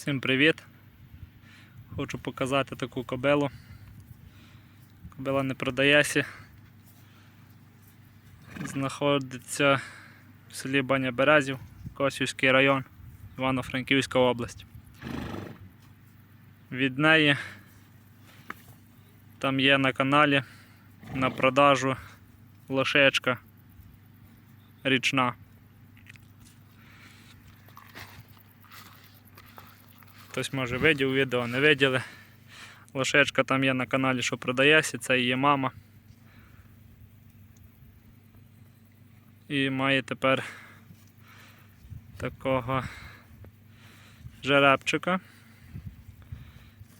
Всім привіт! Хочу показати таку кобилу. Кобила не продається. Знаходиться в селі Баня Березів, Косівський район, Івано-Франківська область. Від неї там є на каналі на продажу лошечка річна. Хтось може видів відео, не виділи. Лошечка там є на каналі, що продається, це її мама. І має тепер такого жеребчика.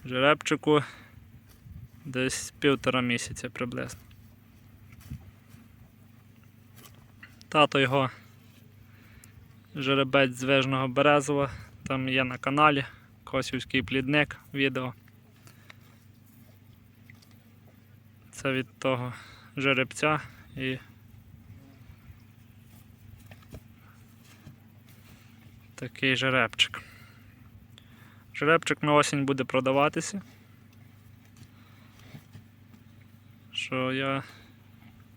Жеребчику десь півтора місяця приблизно. Тато його жеребець з Вижного Березова, там є на каналі. Косівський плідник відео. Це від того жеребця і такий жеребчик. Жеребчик на осінь буде продаватися. Що я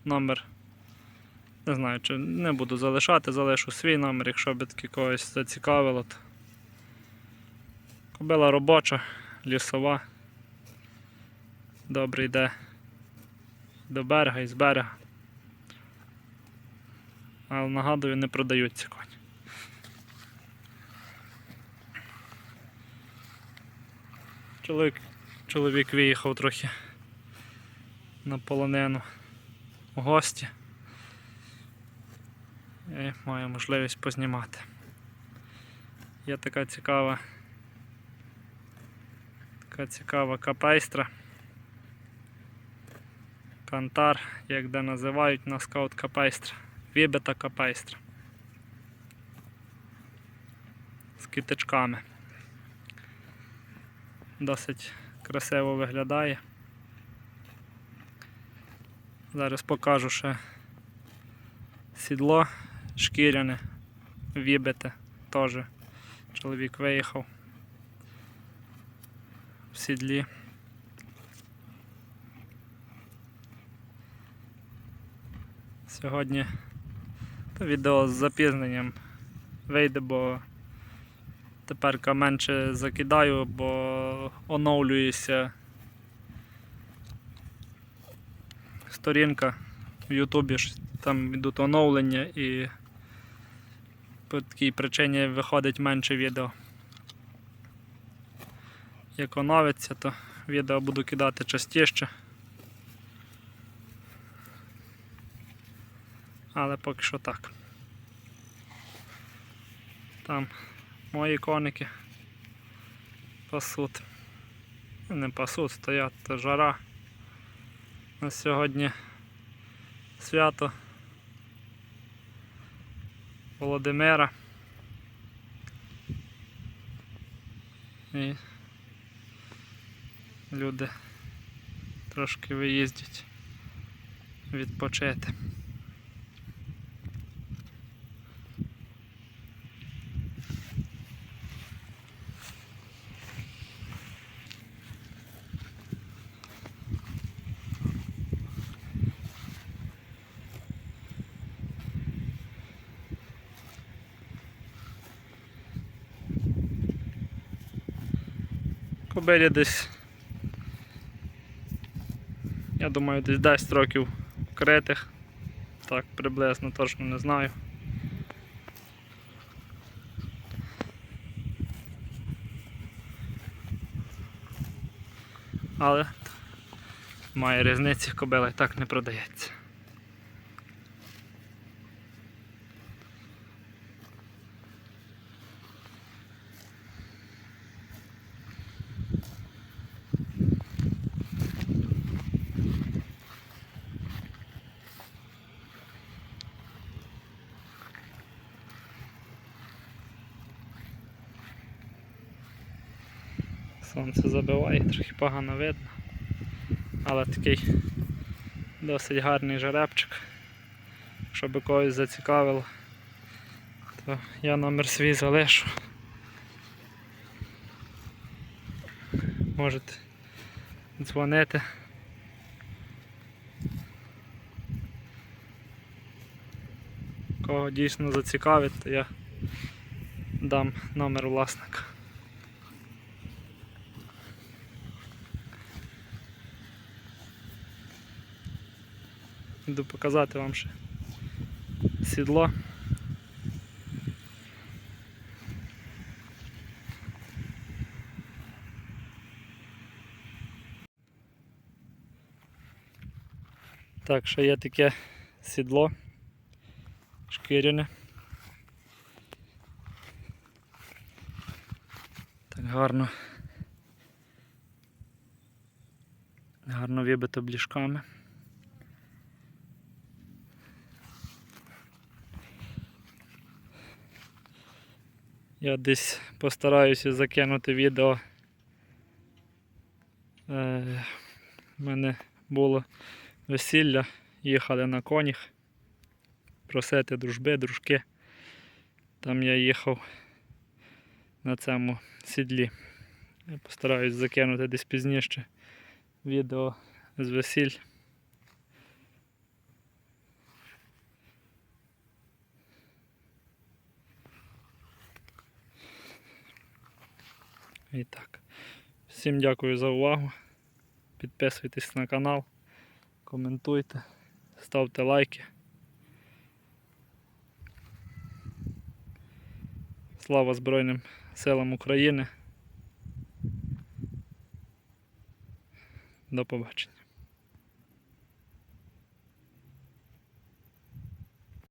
номер не знаю, чи не буду залишати, залишу свій номер, якщо таки когось зацікавило. То Кобила робоча, лісова. Добре йде до берега і з берега. Але нагадую, не продаються коні. Чоловік, чоловік виїхав трохи на полонину у гості. І маю можливість познімати. Є така цікава Така цікава капейстра. Кантар, як де називають на скаут капейстра. Вібита капейстра. З китичками. Досить красиво виглядає. Зараз покажу ще сідло шкіряне, вібите теж. Чоловік виїхав сідлі. Сьогодні відео з запізненням вийде, бо тепер менше закидаю, бо оновлюється сторінка в Ютубі, там йдуть оновлення і по такій причині виходить менше відео як оновиться, то відео буду кидати частіше. Але поки що так. Там мої коники пасуть. Не пасуть, стоять, то жара. На сьогодні свято Володимира. І люди трошки виїздять відпочити. Кобилі десь я думаю, десь 10 років критих. Так, приблизно точно не знаю. Але має різниці, кобила так не продається. Сонце забиває, трохи погано видно. Але такий досить гарний жеребчик. Щоб когось зацікавило, то я номер свій залишу. можете дзвонити. Кого дійсно зацікавить, то я дам номер власника. Іду показати вам ще сідло. Так, ще є таке сідло шкіряне. Так гарно. Гарно вибито блішками. Я десь постараюся закинути відео. Е, У мене було весілля, їхали на конях. Просити дружби, дружки. Там я їхав на цьому сідлі. Я постараюсь закинути десь пізніше відео з весіль. І так. Всім дякую за увагу. Підписуйтесь на канал, коментуйте, ставте лайки. Слава Збройним силам України. До побачення.